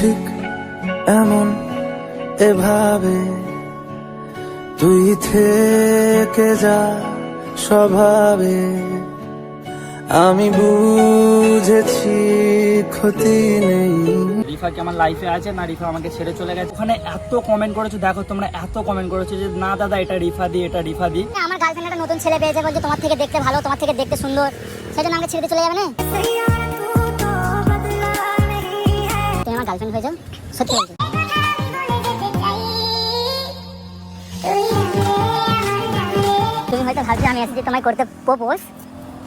ঠিক এমন এভাবে তুই থেকে যা স্বভাবে। আমি বুঝেছি ক্ষতি নেই। রিফা কি আমার লাইফে আছে? না রিফা আমাকে ছেড়ে চলে গেছে। ওখানে এত কমেন্ট করেছ দেখো তোমরা এত কমেন্ট করেছ যে না দাদা এটা রিফা দি এটা রিফা দি। আমার গার্লফ্রেন্ড একটা নতুন ছেলে পেয়েছে বলছে তোমার থেকে দেখতে ভালো তোমার থেকে দেখতে সুন্দর। সেই জন্য আমাকে ছেড়ে চলে যাবে না? গার্লফ্রেন্ড হয়ে যাও, সত্যি তুমি হয়তো ভাবছ, আমি এসেছি তোমায় করতে প্রপোজ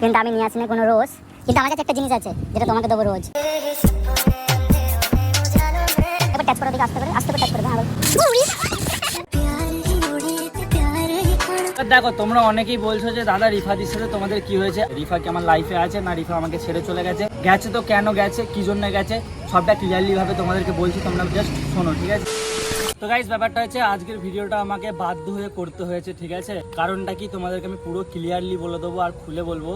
কিন্তু আমি নিয়ে আসি না কোনো রোজ কিন্তু আমার কাছে একটা জিনিস আছে, যেটা তোমাকে দেবো রোজ। এবার ট্যাচ দিকে আসতে করে আসতে করে ট্যাচ দেখো, তোমরা অনেকেই বলছো যে, দাদা রিফাদির সাথে তোমাদের কি হয়েছে? রিফা কি আমার লাইফে আছে? না, রিফা আমাকে ছেড়ে চলে গেছে। গেছে তো কেন গেছে? কি জন্য গেছে? সবটা ক্লিয়ারলি ভাবে তোমাদেরকে বলছি, তোমরা জাস্ট শোনো, ঠিক আছে? তো গাইজ ব্যাপারটা হচ্ছে, আজকের ভিডিওটা আমাকে বাধ্য হয়ে করতে হয়েছে, ঠিক আছে? কারণটা কি? তোমাদেরকে আমি পুরো ক্লিয়ারলি বলে দেবো আর খুলে বলব।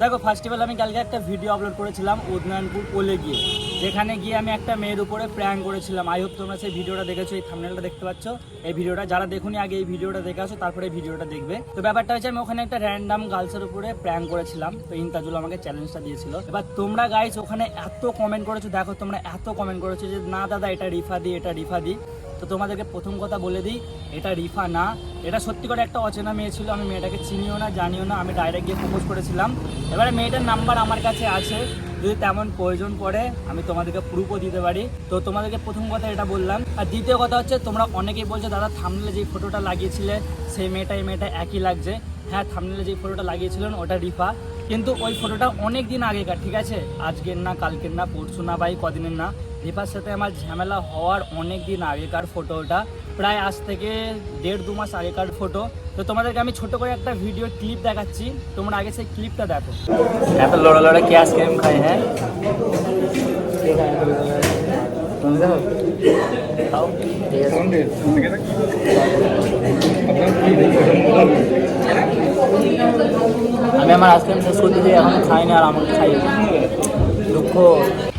দেখো ফার্স্ট অফ অল আমি কালকে একটা ভিডিও আপলোড করেছিলাম উদনায়নপুর কোলে গিয়ে। যেখানে গিয়ে আমি একটা মেয়ের উপরে প্র্যাঙ্ক করেছিলাম। আই হোপ তোমরা সেই ভিডিওটা দেখেছ, এই থামনেলটা দেখতে পাচ্ছ। এই ভিডিওটা যারা দেখুনি আগে এই ভিডিওটা দেখে আসো, তারপরে এই ভিডিওটা দেখবে। তো ব্যাপারটা হচ্ছে আমি ওখানে একটা র্যান্ডাম গার্লসের উপরে প্র্যাঙ্ক করেছিলাম। তো ইনতাজুল আমাকে চ্যালেঞ্জটা দিয়েছিল। এবার তোমরা গাইস ওখানে এত কমেন্ট করেছ, দেখো তোমরা এত কমেন্ট করেছ যে, না দাদা, এটা রিফা দি, এটা রিফা দি। তো তোমাদেরকে প্রথম কথা বলে দিই, এটা রিফা না। এটা সত্যি করে একটা অচেনা মেয়ে ছিল, আমি মেয়েটাকে চিনিও না, জানিও না, আমি ডাইরেক্ট গিয়ে প্রপোজ করেছিলাম। এবারে মেয়েটার নাম্বার আমার কাছে আছে, যদি তেমন প্রয়োজন পড়ে, আমি তোমাদেরকে প্রুফও দিতে পারি। তো তোমাদেরকে প্রথম কথা এটা বললাম। আর দ্বিতীয় কথা হচ্ছে, তোমরা অনেকেই বলছো, দাদা থামলে যে ফটোটা লাগিয়েছিলে, সেই মেয়েটা, এই মেয়েটা একই লাগছে। হ্যাঁ থামলে যে ফটোটা লাগিয়েছিলেন, ওটা রিফা। কিন্তু ওই ফটোটা অনেক দিন আগেকার, ঠিক আছে? আজকের না, কালকের না, পরশু না, বা কদিনের না। রিফার সাথে আমার ঝামেলা হওয়ার অনেক দিন আগেকার ফটো ওটা। প্রায় আজ থেকে দেড় দু মাস আগেকার ফটো তো তোমাদেরকে আমি ছোট করে একটা ভিডিও ক্লিপ দেখাচ্ছি। তোমরা আগে সেই ক্লিপটা দেখো। এত লড়া লড়া কি আইসক্রিম খাই হ্যাঁ? আমি আমার আইসক্রিম শেষ করতে এখন খাইনি আর আমাকে খাই দুঃখ।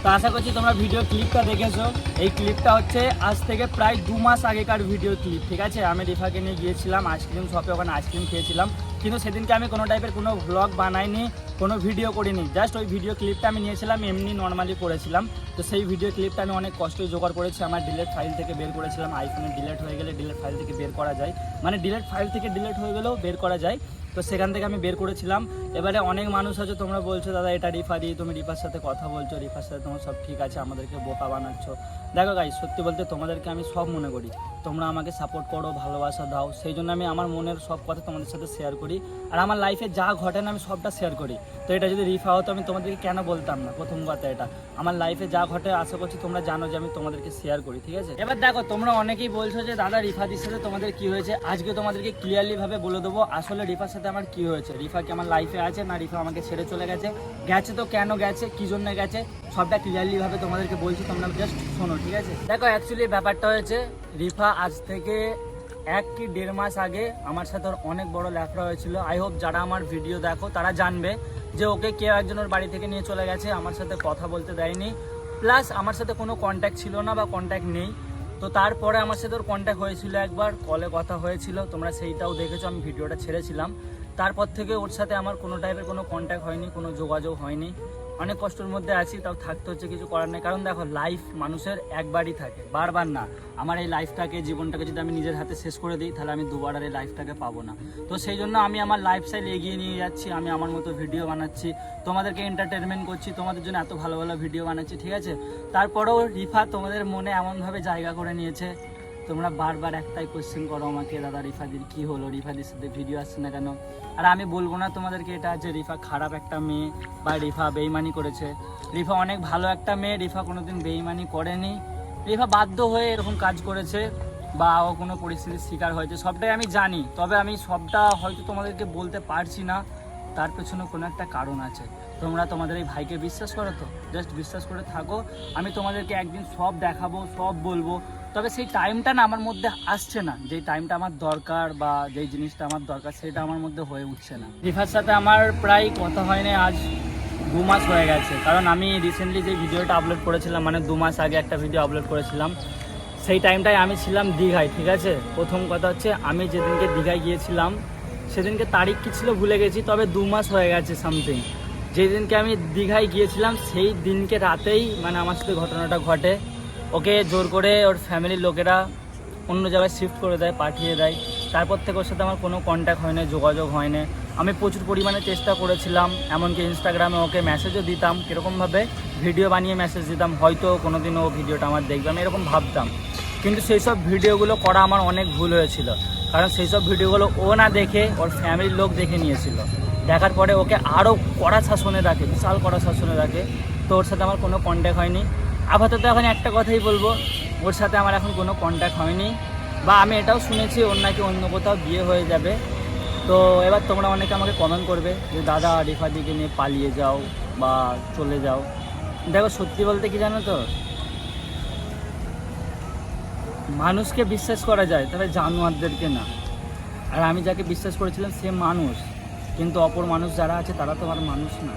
তো আশা করছি তোমরা ভিডিও ক্লিপটা দেখেছ। এই ক্লিপটা হচ্ছে আজ থেকে প্রায় দু মাস আগেকার ভিডিও ক্লিপ ঠিক আছে? আমি রিফাকে নিয়ে গিয়েছিলাম, আইসক্রিম শপে ওখানে আইসক্রিম খেয়েছিলাম। কিন্তু সেদিনকে আমি কোনো টাইপের কোনো ব্লগ বানাইনি, কোনো ভিডিও করিনি। জাস্ট ওই ভিডিও ক্লিপটা আমি নিয়েছিলাম, এমনি নর্মালি করেছিলাম। তো সেই ভিডিও ক্লিপটা আমি অনেক কষ্টই জোগাড় করেছি। আমার ডিলেট ফাইল থেকে বের করেছিলাম। আইফোনে ডিলেট হয়ে গেলে ডিলেট ফাইল থেকে বের করা যায়। মানে ডিলেট ফাইল থেকে ডিলেট হয়ে গেলেও বের করা যায়। তো সেখান থেকে আমি বের করেছিলাম। এবারে অনেক মানুষ আছে, তোমরা বলছো, দাদা, এটা রিফা দিয়ে তুমি রিফার সাথে কথা বলছো, রিফার সাথে তোমার সব ঠিক আছে, আমাদেরকে বোকা বানাচ্ছ। দেখো গাই সত্যি বলতে তোমাদেরকে আমি সব মনে করি। তোমরা আমাকে সাপোর্ট করো, ভালোবাসা দাও, সেই জন্য আমি আমার মনের সব কথা তোমাদের সাথে শেয়ার করি। আর আমার লাইফে যা ঘটে না, আমি সবটা শেয়ার করি। তো এটা যদি রিফা হতো আমি তোমাদেরকে কেন বলতাম না? প্রথম কথা এটা। আমার লাইফে যা ঘটে, আশা করছি তোমরা জানো যে আমি তোমাদেরকে শেয়ার করি, ঠিক আছে? এবার দেখো, তোমরা অনেকেই বলছো যে, দাদা, রিফাদির সাথে তোমাদের কি হয়েছে? আজকে তোমাদেরকে ক্লিয়ারলি ভাবে বলে দেবো, আসলে রিফার সাথে আমার কি হয়েছে? রিফা কি আমার লাইফে আছে না রিফা আমাকে ছেড়ে চলে গেছে? গেছে তো কেন গেছে? কি জন্য গেছে? সবটা ক্লিয়ারলি ভাবে তোমাদেরকে বলছি, তোমরা জাস্ট শোনো, ঠিক আছে? দেখো অ্যাকচুয়ালি ব্যাপারটা হয়েছে, রিফা আজ থেকে এক কি দেড় মাস আগে আমার সাথে অনেক বড় ল্যাফড়া হয়েছিল। আই হোপ যারা আমার ভিডিও দেখো, তারা জানবে যে ওকে কেউ একজনের বাড়ি থেকে নিয়ে চলে গেছে, আমার সাথে কথা বলতে দেয়নি। প্লাস আমার সাথে কোনো কন্ট্যাক্ট ছিল না বা কন্ট্যাক্ট নেই। তো তারপরে আমার সাথে ওর কন্ট্যাক্ট হয়েছিল একবার কলে কথা হয়েছিল, তোমরা সেইটাও দেখেছ, আমি ভিডিওটা ছেড়েছিলাম। তারপর থেকে ওর সাথে আমার কোনো টাইপের কোনো কন্ট্যাক্ট হয়নি, কোনো যোগাযোগ হয়নি। অনেক কষ্টের মধ্যে আছি, তাও থাকতে হচ্ছে, কিছু করার নেই। কারণ দেখো লাইফ মানুষের একবারই থাকে, বারবার না। আমার এই লাইফটাকে জীবনটাকে যদি আমি নিজের হাতে শেষ করে দিই, তাহলে আমি দুবার আর এই লাইফটাকে পাবো না। তো সেই জন্য আমি আমার লাইফস্টাইল এগিয়ে নিয়ে যাচ্ছি, আমি আমার মতো ভিডিও বানাচ্ছি, তোমাদেরকে এন্টারটেনমেন্ট করছি, তোমাদের জন্য এত ভালো ভালো ভিডিও বানাচ্ছি, ঠিক আছে? তারপরেও রিফা তোমাদের মনে এমনভাবে জায়গা করে নিয়েছে তোমরা বারবার একটাই কোশ্চেন করো আমাকে, দাদা রিফাদির কি হলো? রিফাদির সাথে ভিডিও আসছে না কেন? আর আমি বলব না তোমাদেরকে এটা যে রিফা খারাপ একটা মেয়ে বা রিফা বেইমানি করেছে। রিফা অনেক ভালো একটা মেয়ে, রিফা কোনোদিন বেইমানি করেনি। রিফা বাধ্য হয়ে এরকম কাজ করেছে বা ও কোনো পরিস্থিতির শিকার হয়েছে, সবটাই আমি জানি। তবে আমি সবটা হয়তো তোমাদেরকে বলতে পারছি না। তার পেছনে কোনো একটা কারণ আছে। তোমরা তোমাদের এই ভাইকে বিশ্বাস করো তো? জাস্ট বিশ্বাস করে থাকো। আমি তোমাদেরকে একদিন সব দেখাবো, সব বলব। তবে সেই টাইমটা না আমার মধ্যে আসছে না। যেই টাইমটা আমার দরকার বা যেই জিনিসটা আমার দরকার, সেটা আমার মধ্যে হয়ে উঠছে না। রিফার সাথে আমার প্রায় কথা হয় না আজ দু মাস হয়ে গেছে। কারণ আমি রিসেন্টলি যে ভিডিওটা আপলোড করেছিলাম মানে দু মাস আগে একটা ভিডিও আপলোড করেছিলাম, সেই টাইমটায় আমি ছিলাম দীঘায়, ঠিক আছে? প্রথম কথা হচ্ছে, আমি যেদিনকে দীঘায় গিয়েছিলাম, সেদিনকে তারিখ কি ছিল ভুলে গেছি, তবে দু মাস হয়ে গেছে সামথিং যেদিনকে আমি দীঘায় গিয়েছিলাম, সেই দিনকে রাতেই মানে আমার সাথে ঘটনাটা ঘটে। ওকে জোর করে ওর ফ্যামিলির লোকেরা অন্য জায়গায় শিফট করে দেয়, পাঠিয়ে দেয়। তারপর থেকে ওর সাথে আমার কোনো কন্ট্যাক্ট হয় না যোগাযোগ হয় না আমি প্রচুর পরিমাণে চেষ্টা করেছিলাম, এমনকি ইনস্টাগ্রামে ওকে মেসেজও দিতাম, কীরকমভাবে ভিডিও বানিয়ে মেসেজ দিতাম, হয়তো কোনো দিন ও ভিডিওটা আমার দেখবে, আমি এরকম ভাবতাম। কিন্তু সেই সব ভিডিওগুলো করা আমার অনেক ভুল হয়েছিল, কারণ সেই সব ভিডিওগুলো ও না দেখে, ওর ফ্যামিলির লোক দেখে নিয়েছিল। দেখার পরে ওকে আরও কড়া শাসনে রাখে, বিশাল কড়া শাসনে রাখে। তো ওর সাথে আমার কোনো কন্ট্যাক্ট হয়নি। আপাতত এখন একটা কথাই বলব, ওর সাথে আমার এখন কোনো কন্ট্যাক্ট হয়নি বা আমি এটাও শুনেছি ওর নাকি অন্য কোথাও বিয়ে হয়ে যাবে। তো এবার তোমরা অনেকে আমাকে কমেন্ট করবে যে, দাদা রিফাদিকে নিয়ে পালিয়ে যাও বা চলে যাও। দেখো, সত্যি বলতে কি জানো তো? মানুষকে বিশ্বাস করা যায়, তবে জানোয়ারদেরকে না। আর আমি যাকে বিশ্বাস করেছিলাম সে মানুষ, কিন্তু অপর মানুষ যারা আছে তারা তো আমার মানুষ না।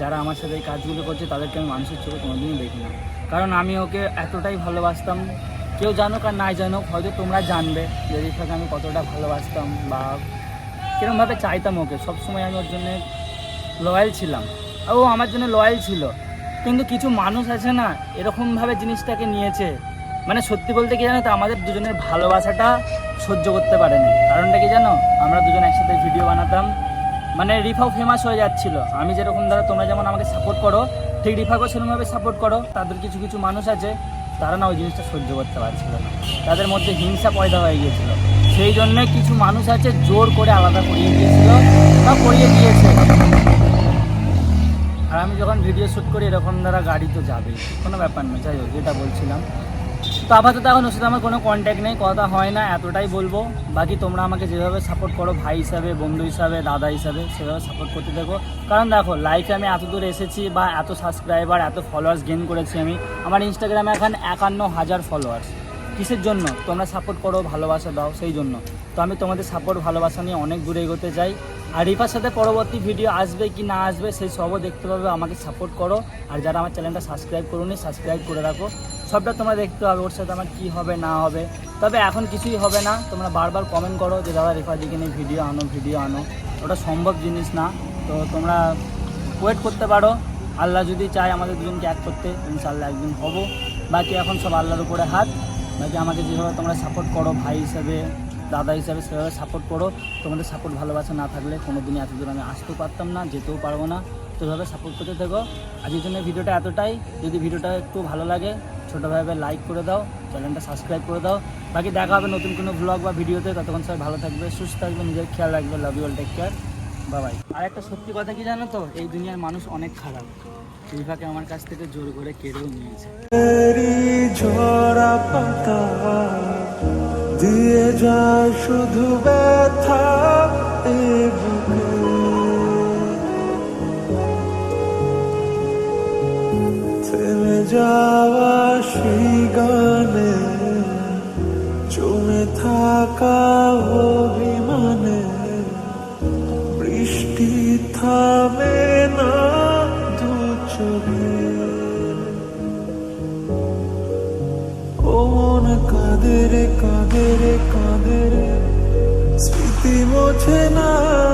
যারা আমার সাথে এই কাজগুলো করছে, তাদেরকে আমি মানুষের চোখে কোনোদিনই দেখি না। কারণ আমি ওকে এতটাই ভালোবাসতাম, কেউ জানুক আর নাই জানুক, হয়তো তোমরা জানবে যে রিফাকে আমি কতটা ভালোবাসতাম বা কীরকমভাবে চাইতাম ওকে। সবসময় আমি ওর জন্য লয়াল ছিলাম। ও আমার জন্য লয়াল ছিল। কিন্তু কিছু মানুষ আছে না, এরকমভাবে জিনিসটাকে নিয়েছে। মানে সত্যি বলতে কি জানো তো, আমাদের দুজনের ভালোবাসাটা সহ্য করতে পারেনি। কারণটা কি জানো? আমরা দুজন একসাথে ভিডিও বানাতাম মানে রিফাও ফেমাস হয়ে যাচ্ছিল। আমি যেরকম ধরো তোমরা যেমন আমাকে সাপোর্ট করো, ঠিক রিফাকেও সেরকমভাবে সাপোর্ট করো, তাদের কিছু কিছু মানুষ আছে, তারা না ওই জিনিসটা সহ্য করতে পারছিল না। তাদের মধ্যে হিংসা পয়দা হয়ে গিয়েছিল। সেই জন্য কিছু মানুষ আছে জোর করে আলাদা করিয়ে দিয়েছিল বা করিয়ে দিয়েছে। আর আমি যখন ভিডিও শ্যুট করি, এরকম দ্বারা গাড়ি তো যাবেই, কোনো ব্যাপার নয়, যাই হোক, যেটা বলছিলাম। তো আপাতত এখন ওর সাথে আমার কোনো কন্ট্যাক্ট নেই, কথা হয় না, এতটাই বলব। বাকি তোমরা আমাকে যেভাবে সাপোর্ট করো, ভাই হিসাবে, বন্ধু হিসাবে, দাদা হিসাবে, সেভাবে সাপোর্ট করতে দেখো। কারণ দেখো লাইফে আমি এত দূর এসেছি বা এত সাবস্ক্রাইবার এত ফলোয়ার্স গেন করেছি আমি, আমার ইনস্টাগ্রামে এখন একান্ন হাজার ফলোয়ার্স কিসের জন্য? তোমরা সাপোর্ট করো, ভালোবাসা দাও, সেই জন্য। তো আমি তোমাদের সাপোর্ট ভালোবাসা নিয়ে অনেক দূরে এগোতে চাই। আর রিফার সাথে পরবর্তী ভিডিও আসবে কি না আসবে, সেই সবও দেখতে পাবে। আমাকে সাপোর্ট করো। আর যারা আমার চ্যানেলটা সাবস্ক্রাইব করোনি সাবস্ক্রাইব করে রাখো। সবটা তোমরা দেখতে হবে ওর সাথে আমার কী হবে, না হবে। তবে এখন কিছুই হবে না। তোমরা বারবার কমেন্ট করো যে, দাদা, রিফার দিকে নিয়ে ভিডিও আনো ভিডিও আনো। ওটা সম্ভব জিনিস না। তো তোমরা ওয়েট করতে পারো। আল্লাহ যদি চায় আমাদের দুজনকে এক করতে ইনশাল্লাহ একদিন হব। বাকি এখন সব আল্লাহর উপরে হাত। বাকি আমাকে যেভাবে তোমরা সাপোর্ট করো ভাই হিসেবে দাদা হিসাবে সেভাবে সাপোর্ট করো। তোমাদের সাপোর্ট ভালোবাসা না থাকলে কোনো দিনই এত দূর আমি আসতেও পারতাম না, যেতেও পারব না। তো এভাবে সাপোর্ট করতে থেকো। আজকের জন্য ভিডিওটা এতটাই। যদি ভিডিওটা একটু ভালো লাগে ছোটোভাবে লাইক করে দাও চ্যানেলটা সাবস্ক্রাইব করে দাও। বাকি দেখা হবে নতুন কোনো ব্লগ বা ভিডিওতে। ততক্ষণ সবাই ভালো থাকবে, সুস্থ থাকবে, নিজের খেয়াল রাখবে। Love you all take care Babai আর একটা সত্যি কথা কি জানো তো? এই দুনিয়ার মানুষ অনেক খারাপ। রিভাকে আমার কাছ থেকে জোর করে কেড়েও নিয়েছে। ঝরা পাতা দিয়ে যায় শুধু ব্যথা এ বুকে। থেমে যাওয়া সেই গানে জমে থাকা অভিমানে, বৃষ্টি থামে মোছে না।